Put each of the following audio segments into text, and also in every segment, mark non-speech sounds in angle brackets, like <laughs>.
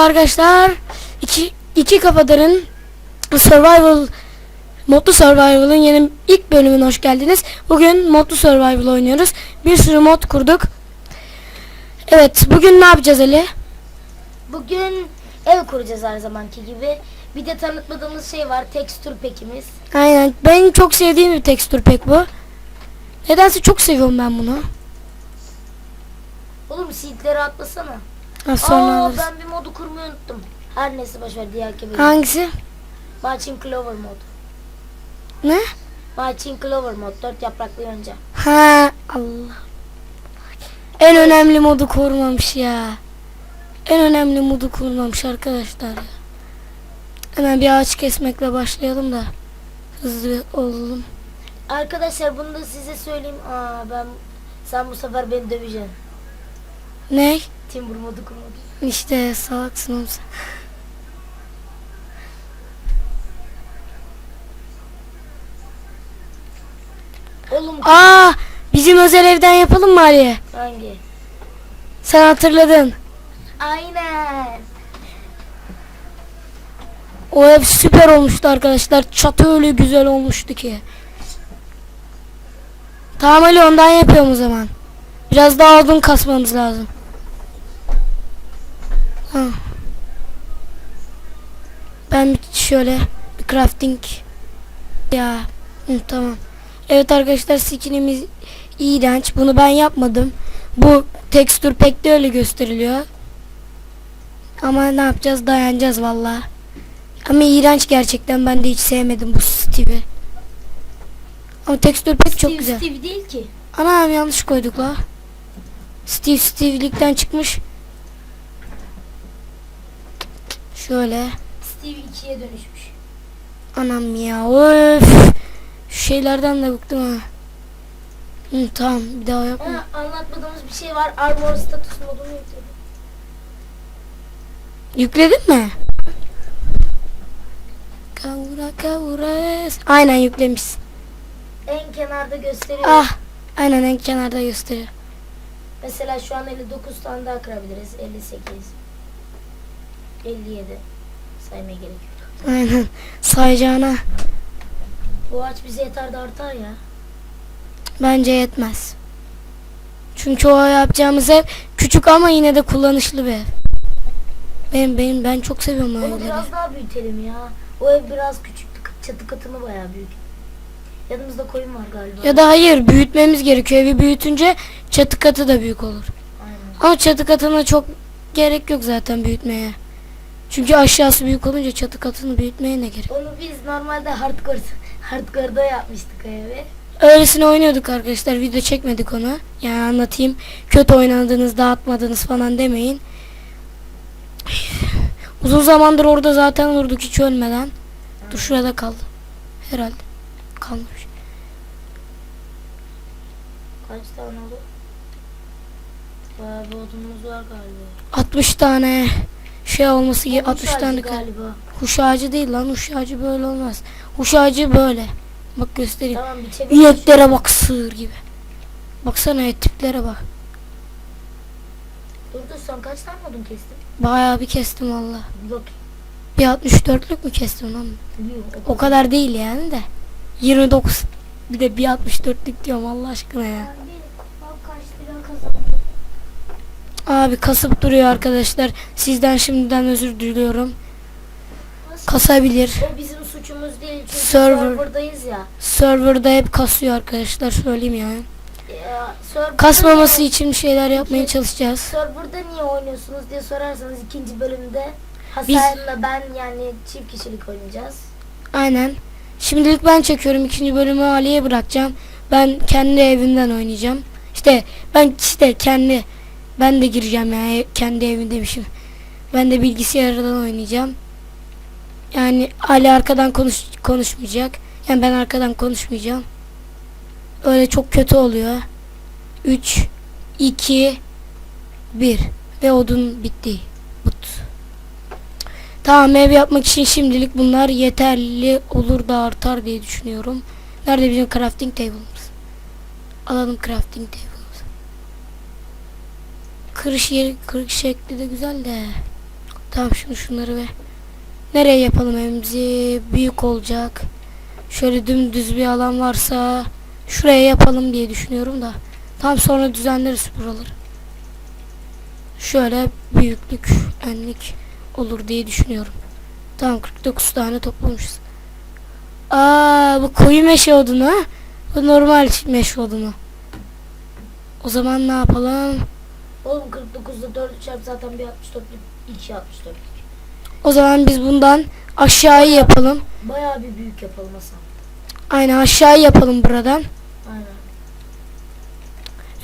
Merhaba arkadaşlar. İki, iki kafadarın Survival Modlu Survival'ın yeni ilk bölümüne hoş geldiniz. Bugün Modlu Survival oynuyoruz. Bir sürü mod kurduk. Evet, bugün ne yapacağız Ali? Bugün ev kuracağız her zamanki gibi. Bir de tanıtmadığımız şey var. Tekstür pekimiz. Aynen, benim çok sevdiğim bir tekstür pek bu. Nedense çok seviyorum ben bunu. Oğlum seedleri atlasana. Ha, sonra Aa alırız. ben bir modu kurmayı unuttum. Her neyse boşver diğer gibi. Hangisi? Marching Clover mod. Ne? Marching Clover mod. Dört yapraklı yonca. Ha Allah. En önemli modu kurmamış ya. En önemli modu kurmamış arkadaşlar ya. Hemen bir ağaç kesmekle başlayalım da hızlı olalım. Arkadaşlar bunu da size söyleyeyim. Aa ben sen bu sefer beni döveceksin. Ne? Timber modu kurmadım. İşte salaksın oğlum sen. Oğlum Aa, bizim özel evden yapalım mı Ali? hangi? Sen hatırladın. Aynen. O ev süper olmuştu arkadaşlar. Çatı öyle güzel olmuştu ki. Tamam Ali ondan yapıyorum o zaman. Biraz daha odun kasmamız lazım. Ha. Ben şöyle bir crafting ya hı, tamam. Evet arkadaşlar skinimiz iğrenç. Bunu ben yapmadım. Bu tekstür pek de öyle gösteriliyor. Ama ne yapacağız dayanacağız vallahi. Ama iğrenç gerçekten ben de hiç sevmedim bu Steve'i. Ama tekstür pek çok Steve, güzel. Steve değil ki. Anam yanlış koyduk la. Steve Steve'likten çıkmış. Şöyle. Steve ikiye dönüşmüş. Anam ya öf. Şu şeylerden de bıktım ha. Hı, tamam bir daha yapma. Ha, anlatmadığımız bir şey var. Armor status modunu yükledim. Yükledin mi? Kavura kavura. Aynen yüklemişsin. En kenarda gösteriyor. Ah. Aynen en kenarda gösteriyor. Mesela şu an 59 tane daha kırabiliriz. 58. 57. Saymaya gerek yok. Aynen. Sayacağına Bu ağaç bize yeter de artar ya. bence yetmez. Çünkü o yapacağımız ev küçük ama yine de kullanışlı bir ev. Benim, benim ben çok seviyorum o evleri. biraz daha büyütelim ya. O ev biraz küçüktü. Çatı katını bayağı büyük. Yanımızda koyun var galiba. Ya da hayır büyütmemiz gerekiyor. Evi büyütünce çatı katı da büyük olur. Aynen. Ama çatı katına çok gerek yok zaten büyütmeye. Çünkü aşağısı büyük olunca çatı katını büyütmeye ne gerek? Onu biz normalde hardcore hardcore'da yapmıştık evi. Öylesine oynuyorduk arkadaşlar. Video çekmedik onu. Yani anlatayım. Kötü oynadınız, dağıtmadınız falan demeyin. Uzun zamandır orada zaten durduk hiç ölmeden. Dur şurada kaldı. Herhalde. Kalmış. Kaç tane oldu? Bayağı bir odunumuz var galiba. 60 tane şey olması Olmuş 60 tane galiba. Huş ağacı değil lan. Huş ağacı böyle olmaz. Huş ağacı böyle. Bak göstereyim. Tamam. İneklere bak sığır gibi. Baksana et tiplere bak. Dur dur sen kaç tane odun kestin? Bayağı bir kestim valla. Bir bak. Bir 64'lük mü kestim lan? Yuh, O kadar değil yani de. 29. Bir de bir 64'lük diyorum Allah aşkına ya. Abi bak kaç lira kazandım. Abi kasıp duruyor arkadaşlar. Sizden şimdiden özür diliyorum. Kasabilir. O bizim suçumuz değil çünkü Server. serverdayız ya. Serverda hep kasıyor arkadaşlar söyleyeyim yani. ya serverda Kasmaması niye, için bir şeyler yapmaya çalışacağız. Serverda niye oynuyorsunuz diye sorarsanız ikinci bölümde Hasan'la ben yani çift kişilik oynayacağız. Aynen. Şimdilik ben çekiyorum. ikinci bölümü Ali'ye bırakacağım. Ben kendi evimden oynayacağım. İşte ben işte kendi ben de gireceğim yani kendi evim demişim. Ben de bilgisayardan oynayacağım. Yani Ali arkadan konuş konuşmayacak. Yani ben arkadan konuşmayacağım. Öyle çok kötü oluyor. 3 2 1 ve odun bitti. But. Tamam ev yapmak için şimdilik bunlar yeterli olur da artar diye düşünüyorum. Nerede bizim crafting table'ımız? Alalım crafting table'ımızı. Kırış yeri, kırık şekli de güzel de. Tamam şimdi şunları ve nereye yapalım evimizi? Büyük olacak. Şöyle dümdüz bir alan varsa şuraya yapalım diye düşünüyorum da. Tam sonra düzenleriz buraları. Şöyle büyüklük, enlik olur diye düşünüyorum. Tamam 49 tane toplamışız. Aa bu koyu meşe odunu ha? Bu normal meşe odunu. O zaman ne yapalım? Oğlum 49'da 4 çarp zaten bir 64 2 64. O zaman biz bundan aşağıyı yapalım. Bayağı bir büyük yapalım Hasan. Aynen aşağıyı yapalım buradan. Aynen.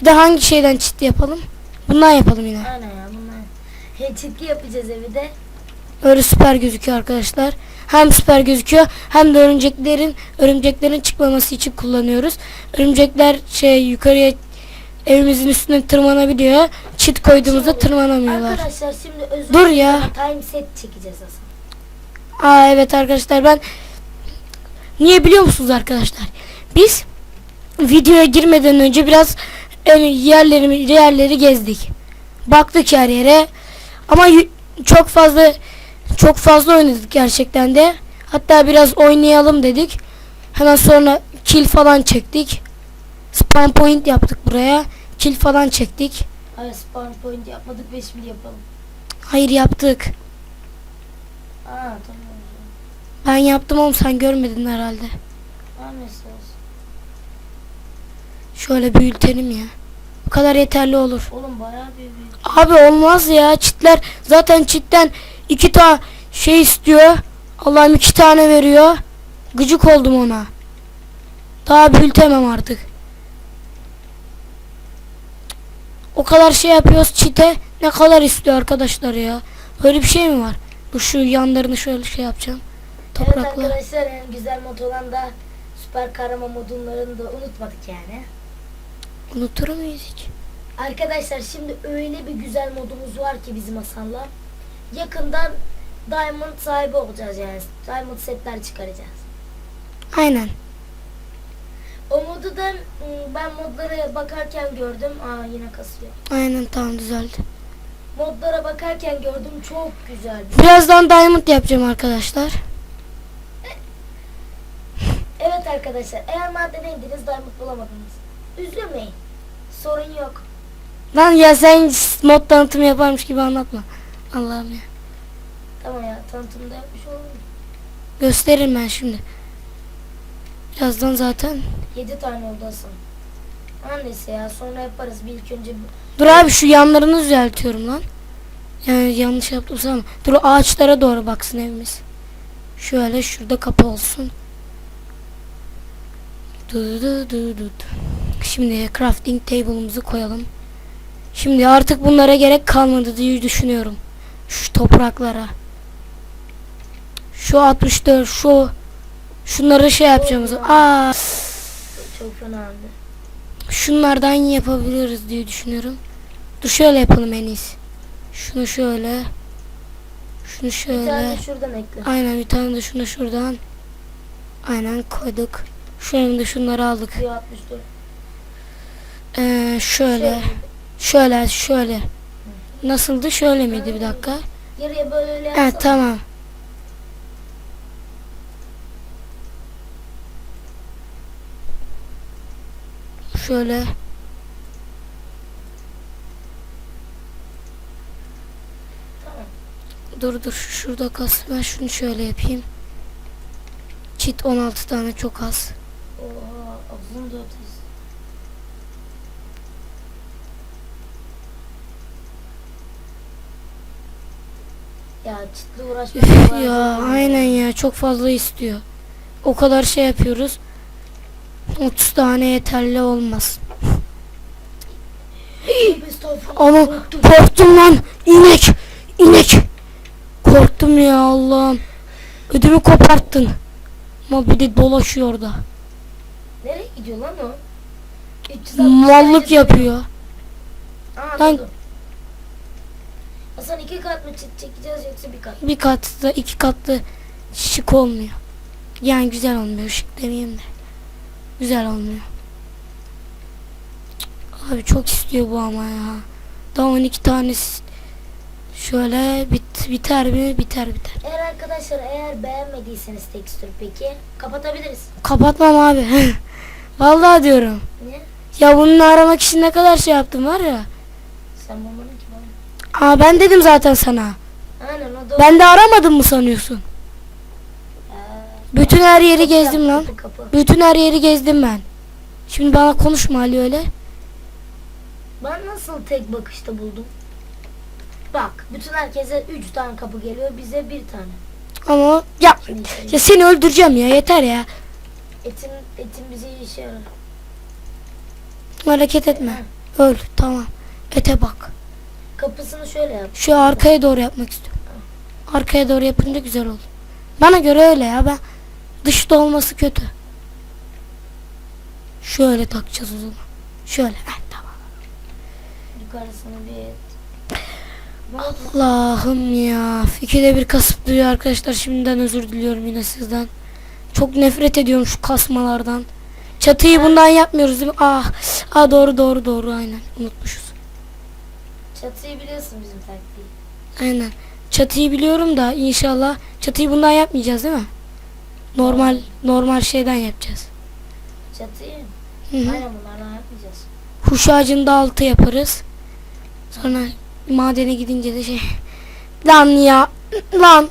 Bir de hangi şeyden çit yapalım? Bundan yapalım yine. Aynen ya bunlar. He çitki yapacağız evi de. Öyle süper gözüküyor arkadaşlar. Hem süper gözüküyor hem de örümceklerin örümceklerin çıkmaması için kullanıyoruz. Örümcekler şey yukarıya evimizin üstüne tırmanabiliyor. Çit koyduğumuzda Şimdi- tırmanamıyorlar. Arkadaşlar şimdi özür Dur ya. Time set çekeceğiz Hasan. Aa evet arkadaşlar ben niye biliyor musunuz arkadaşlar? Biz videoya girmeden önce biraz yani yerleri yerleri gezdik. Baktık her yere. Ama çok fazla çok fazla oynadık gerçekten de. Hatta biraz oynayalım dedik. Hemen sonra kill falan çektik. Spawn point yaptık buraya. Kill falan çektik. Hayır spawn point yapmadık ve şimdi yapalım. Hayır yaptık. Aa tamam. Ben yaptım oğlum sen görmedin herhalde. Olsun. Şöyle büyütelim ya. Bu kadar yeterli olur. Oğlum bayağı bir büyük. Abi olmaz ya çitler zaten çitten iki tane şey istiyor. Allah'ım iki tane veriyor. Gıcık oldum ona. Daha büyütemem artık. O kadar şey yapıyoruz çite ne kadar istiyor arkadaşlar ya. Böyle bir şey mi var? Bu şu yanlarını şöyle şey yapacağım. Evet Toprakla. arkadaşlar en güzel mod olan da süper kahraman modunlarını da unutmadık yani. Unutur muyuz hiç? Arkadaşlar şimdi öyle bir güzel modumuz var ki bizim Hasan'la. Yakından Diamond sahibi olacağız yani. Diamond setler çıkaracağız. Aynen. O modu da ım, ben modlara bakarken gördüm. Aa yine kasıyor. Aynen tamam düzeldi. Modlara bakarken gördüm çok güzel. bir- Birazdan diamond yapacağım arkadaşlar. Evet arkadaşlar eğer madene indiniz Diamond bulamadınız. Üzülmeyin. Sorun yok. Lan ya sen mod tanıtımı yaparmış gibi anlatma. Allah'ım ya. Tamam ya tanıtımda yapmış olalım. Gösteririm ben şimdi. Birazdan zaten. 7 tane. Ama neyse ya sonra yaparız. Bir ilk önce Dur abi şu yanlarını düzeltiyorum lan. Yani yanlış yaptım ama. Dur ağaçlara doğru baksın evimiz. Şöyle şurada kapı olsun. Du du du du. Şimdi crafting table'ımızı koyalım. Şimdi artık bunlara gerek kalmadı diye düşünüyorum. Şu topraklara. Şu 64 şu şunları şey yapacağımız. Aa çok fena oldu. şunlardan yapabiliriz diye düşünüyorum. Dur şöyle yapalım en iyisi. Şunu şöyle. Şunu Bir şöyle. tane şuradan ekle. Aynen bir tane de şunu şuradan. Aynen koyduk. Şunu da şunları aldık. Bir 64. Ee, şöyle. Şey, Şöyle şöyle. Nasıldı? Şöyle miydi bir dakika? yarıya böyle Evet tamam. Şöyle. Dur dur şurada kas. Ben şunu şöyle yapayım. Çit 16 tane çok az. Oha ötesi. Ya uğraşmak kolay ya aynen ya çok fazla istiyor. O kadar şey yapıyoruz. 30 tane yeterli olmaz. Ama korktum. lan. İnek. İnek. Korktum ya Allah'ım. Ödümü koparttın. Ama bir de dolaşıyor orada. Nereye gidiyor lan o? 360 Mallık yapıyor. Aa, Lan-. Hasan iki kat mı çekeceğiz yoksa bir kat? Bir katlı iki katlı şık olmuyor. Yani güzel olmuyor şık demeyeyim de. Güzel olmuyor. Abi çok istiyor bu ama ya. Daha 12 tane Şöyle bit, biter mi? Biter biter. Eğer arkadaşlar eğer beğenmediyseniz tekstür peki kapatabiliriz. Kapatmam abi. <laughs> Vallahi diyorum. Niye? Ya bunu aramak için ne kadar şey yaptım var ya. Sen bulmadın ki bana. Aa ben dedim zaten sana. Aynen o da Ben de aramadım mı sanıyorsun? Bütün her yeri gezdim lan. Bütün her yeri gezdim ben. Şimdi bana konuşma Ali öyle. Ben nasıl tek bakışta buldum? Bak bütün herkese 3 tane kapı geliyor bize bir tane. Ama ya ya seni öldüreceğim ya yeter ya. etin, etin bize işe yarar. Hareket etme. Öl tamam. Ete bak. Kapısını şöyle yap. Şu arkaya doğru yapmak istiyorum. Arkaya doğru yapınca güzel olur. Bana göre öyle ya ben dışta olması kötü. Şöyle takacağız o zaman. Şöyle. Heh, tamam. Yukarısını bir et. Allah'ım ya. İkide bir kasıp duruyor arkadaşlar. Şimdiden özür diliyorum yine sizden. Çok nefret ediyorum şu kasmalardan. Çatıyı bundan yapmıyoruz değil mi? Ah, ah doğru doğru doğru aynen unutmuşuz. Çatıyı biliyorsun bizim taktiği. Aynen. Çatıyı biliyorum da inşallah çatıyı bundan yapmayacağız değil mi? Normal normal şeyden yapacağız. Çatıyı Hı hı. aynen bunlardan yapmayacağız. Huş ağacını da altı yaparız. Sonra madene gidince de şey. Lan ya. Lan.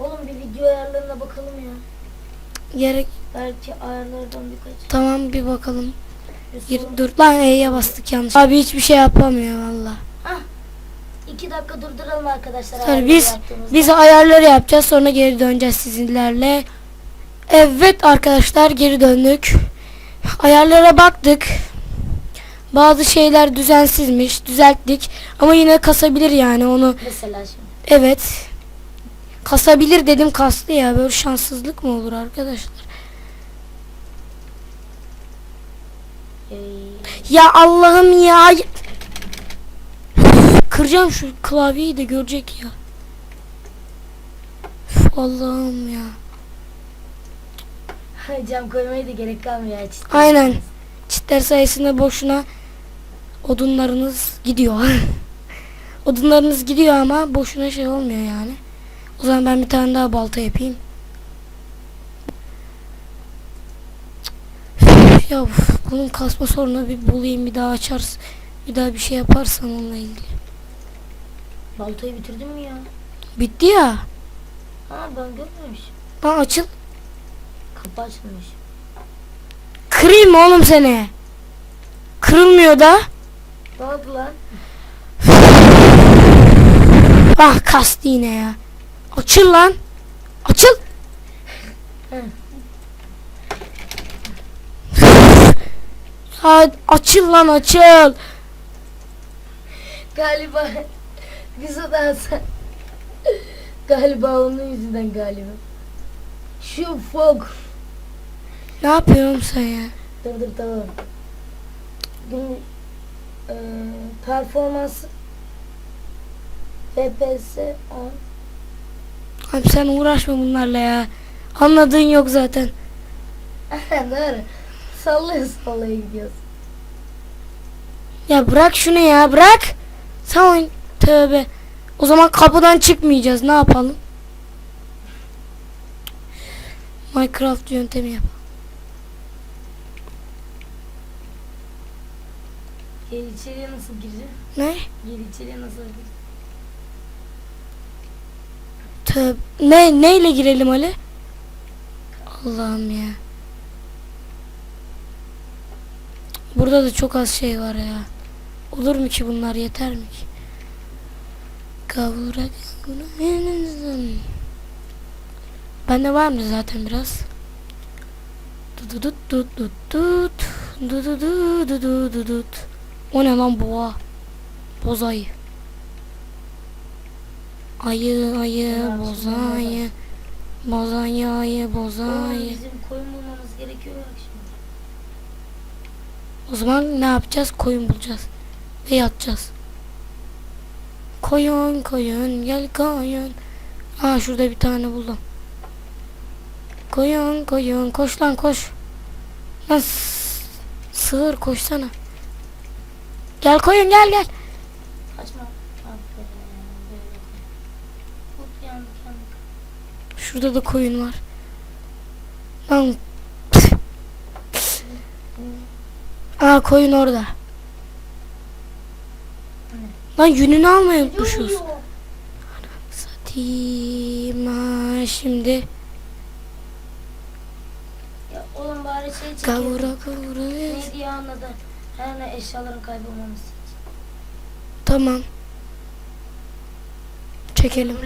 Oğlum bir video ayarlarına bakalım ya. Gerek Belki ayarlardan birkaç. tamam bir bakalım. Bir Gir, dur lan E'ye bastık yanlış. Abi hiçbir şey yapamıyor valla. İki dakika durduralım arkadaşlar. Sonra biz biz ayarları yapacağız sonra geri döneceğiz sizinlerle. Evet arkadaşlar geri döndük. Ayarlara baktık. Bazı şeyler düzensizmiş. Düzelttik. Ama yine kasabilir yani onu. Mesela şimdi. Evet. Kasabilir dedim kastı ya. Böyle şanssızlık mı olur arkadaşlar? Ee, Ya Allah'ım ya. Kıracağım şu klavyeyi de görecek ya. Üf, Allah'ım ya. cam koymaya da gerek kalmıyor. ya, cidden. Aynen. Çitler sayesinde boşuna odunlarınız gidiyor. <laughs> odunlarınız gidiyor ama boşuna şey olmuyor yani. O zaman ben bir tane daha balta yapayım. Üf, ya uf, bunun kasma sorunu bir bulayım bir daha açarız. Bir daha bir şey yaparsan onunla ilgili. Baltayı bitirdin mi ya? Bitti ya. Ha ben görmemişim. Lan açıl. Kapı açılmış. Kırayım oğlum seni? Kırılmıyor da. Ne oldu lan? Ah kastı yine ya. Açıl lan. Açıl. Hadi açıl lan açıl. Galiba biz o dansa <laughs> galiba onun yüzünden galiba. Şu fog. Ne yapıyorsun sen ya? Dur dur tamam. Bu e, performans FPS 10. Abi sen uğraşma bunlarla ya. Anladığın yok zaten. <laughs> Doğru. Sallaya sallaya gidiyoruz. Ya bırak şunu ya bırak. Sen oyun. Tövbe. O zaman kapıdan çıkmayacağız. Ne yapalım? Minecraft yöntemi yap. Gel içeriye nasıl gireceğim? Ne? Gel içeriye nasıl gireceğim? Tövbe. Ne neyle girelim Ali? Allah'ım ya. Burada da çok az şey var ya. Olur mu ki bunlar yeter mi ki? Kavrak yangını Bende var mı zaten biraz? Dududut dududut dududut dududut O ne lan boğa? Boz ayı. Ayı ayı boz ayı. Boz ayı ayı boz ayı. Bizim koyun bulmamız gerekiyor şimdi. O zaman ne yapacağız? Koyun bulacağız. Ve yatacağız. Koyun koyun gel koyun. Aa şurada bir tane buldum. Koyun koyun koş lan koş. Lan sığır koşsana. Gel koyun gel gel. Şurada da koyun var. Lan. Aa koyun orada. Lan yününü almayı unutmuşuz. Satayım ha şimdi. Ya oğlum bari şey çekelim. Kavura kavura. Ne diye anladı. Her ne eşyaların kaybolmaması için. Tamam. Çekelim.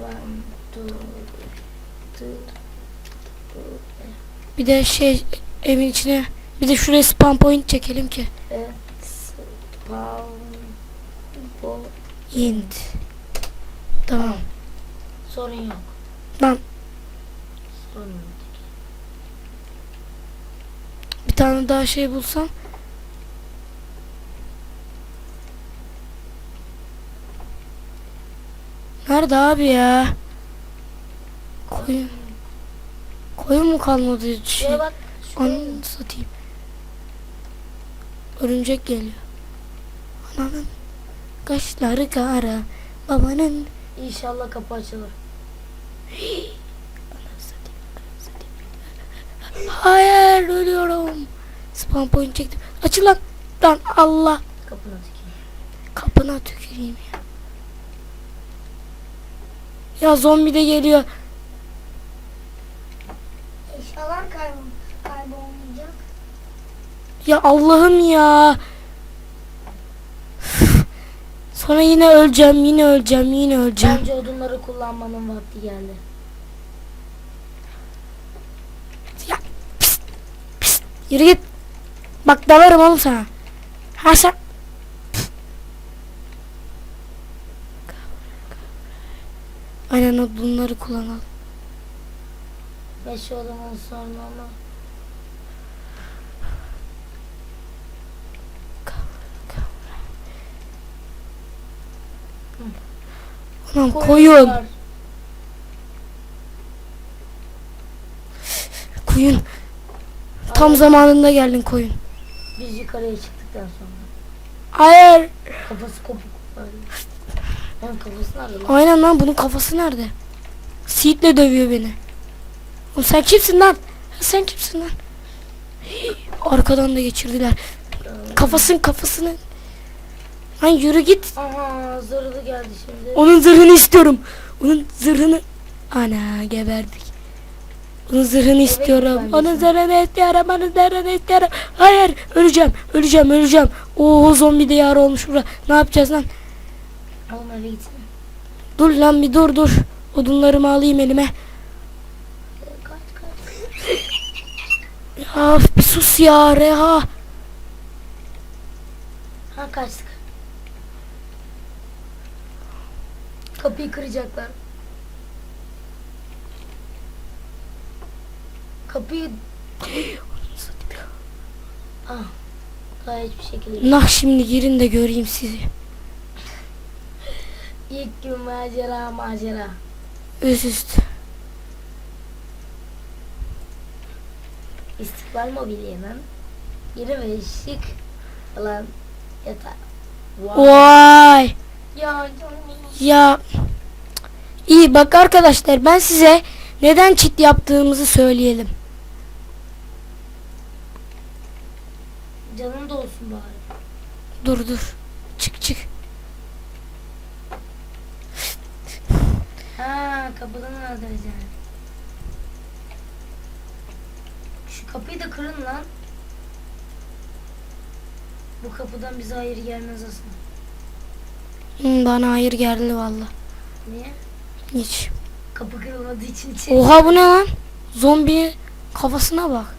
One, two, three, Bir de şey evin içine bir de şuraya spam point çekelim ki. Spawn. Bu. Int. Tamam. Sorun yok. Lan Sorun yok. bir tane daha şey bulsam. Nerede abi ya? Koyun. Koyun mu kalmadı? Şey, Şuraya bak. Şuraya. ananı satayım. Örümcek geliyor. Ananın kaşları kara. Babanın İnşallah kapı açılır. Hayır ölüyorum. Spam point çektim. Açıl lan. Lan Allah. Kapına tüküreyim. Kapına tüküreyim ya. Ya zombi de geliyor. Ya Allah'ım ya. Sonra yine öleceğim, yine öleceğim, yine öleceğim. Bence odunları kullanmanın vakti geldi. Ya pis, pis, yürü git. Bak dalarım oğlum sana. Ha sen. Aynen o bunları kullanalım. Beş odamın sonra ama. Ulan koyun. Koyun. Tam zamanında geldin koyun. Biz yukarıya çıktıktan sonra. Hayır. Kafası kopuk. Onun kafası nerede lan? Aynen lan bunun kafası nerede? Seed'le dövüyor beni. Oğlum sen kimsin lan? Sen kimsin lan? Arkadan da geçirdiler. Kafasın kafasını. Lan yürü git. Aha zırhlı geldi şimdi. Onun zırhını istiyorum. Onun zırhını. Ana geberdik. Onun zırhını istiyorum. Onun zırhını istiyorum. Onun zırhını istiyorum. Hayır. Öleceğim. Öleceğim. Öleceğim. Oo zombi de yar olmuş burada. Ne yapacağız lan? Oğlum eve gitsene. Dur lan bir dur dur. Odunlarımı alayım elime. Kaç kaç. Ya bir sus ya Reha. Ha kaçtık. Kapıyı kıracaklar. Kapıyı... ah. Daha hiçbir şekilde. Nah şimdi girin de göreyim sizi. İlk gün macera macera. Üst üst. İstikbal mobilyanın yeni ve şık olan yatak. Wow. Vay. Ya Ya. İyi bak arkadaşlar ben size neden çit yaptığımızı söyleyelim. canım da olsun bari. Dur dur. Çık çık. Ha kapıdan öldüreceğim. Şu kapıyı da kırın lan. Bu kapıdan bize hayır gelmez aslında. Hı, bana hayır geldi valla. Niye? Hiç. Kapı kırılmadığı için içeri. Oha bu ne lan? Zombi kafasına bak.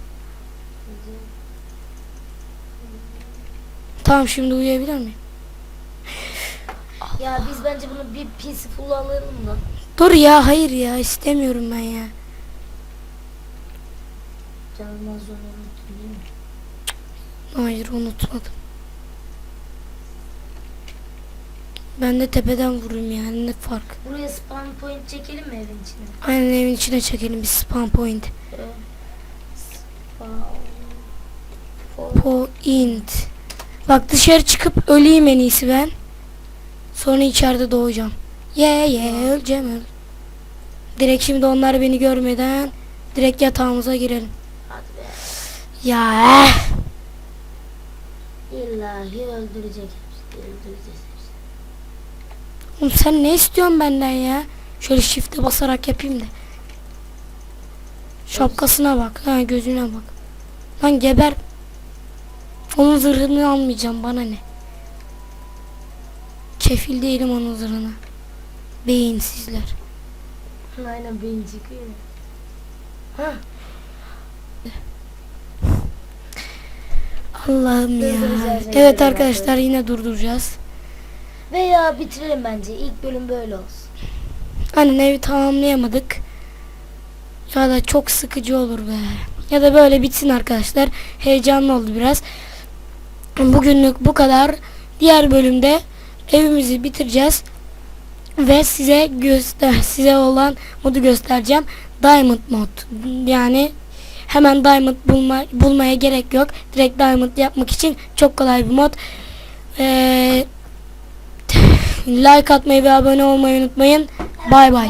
Tamam şimdi uyuyabilir miyim? Ya biz bence bunu bir peaceful alalım da. Dur ya hayır ya istemiyorum ben ya. Canımdan sonra unuttun değil mi? Hayır unutmadım. Ben de tepeden vurayım yani ne fark. Buraya spawn point çekelim mi evin içine? Aynen evin içine çekelim bir spawn point. Ee, spawn Point. Bak dışarı çıkıp öleyim en iyisi ben. Sonra içeride doğacağım. Ye ye öleceğim öl. Direkt şimdi onlar beni görmeden direkt yatağımıza girelim. Hadi be. Ya eh. İllahi öldürecek hepsini. Oğlum sen ne istiyorsun benden ya? Şöyle shift'e basarak yapayım da. Şapkasına bak. Ha gözüne bak. Lan geber. Onun zırhını almayacağım bana ne? Kefil değilim onun zırhına. Beyinsizler. Aynen beyin çıkıyor. Ha, Allah'ım ya. Evet arkadaşlar yine durduracağız. Veya bitirelim bence. İlk bölüm böyle olsun. Aynen evi tamamlayamadık. Ya da çok sıkıcı olur be. Ya da böyle bitsin arkadaşlar. Heyecanlı oldu biraz. Bugünlük bu kadar. Diğer bölümde evimizi bitireceğiz. Ve size göster size olan modu göstereceğim. Diamond mod. Yani hemen diamond bulma, bulmaya gerek yok. Direkt diamond yapmak için çok kolay bir mod. Ee, like atmayı ve abone olmayı unutmayın. Bay bay.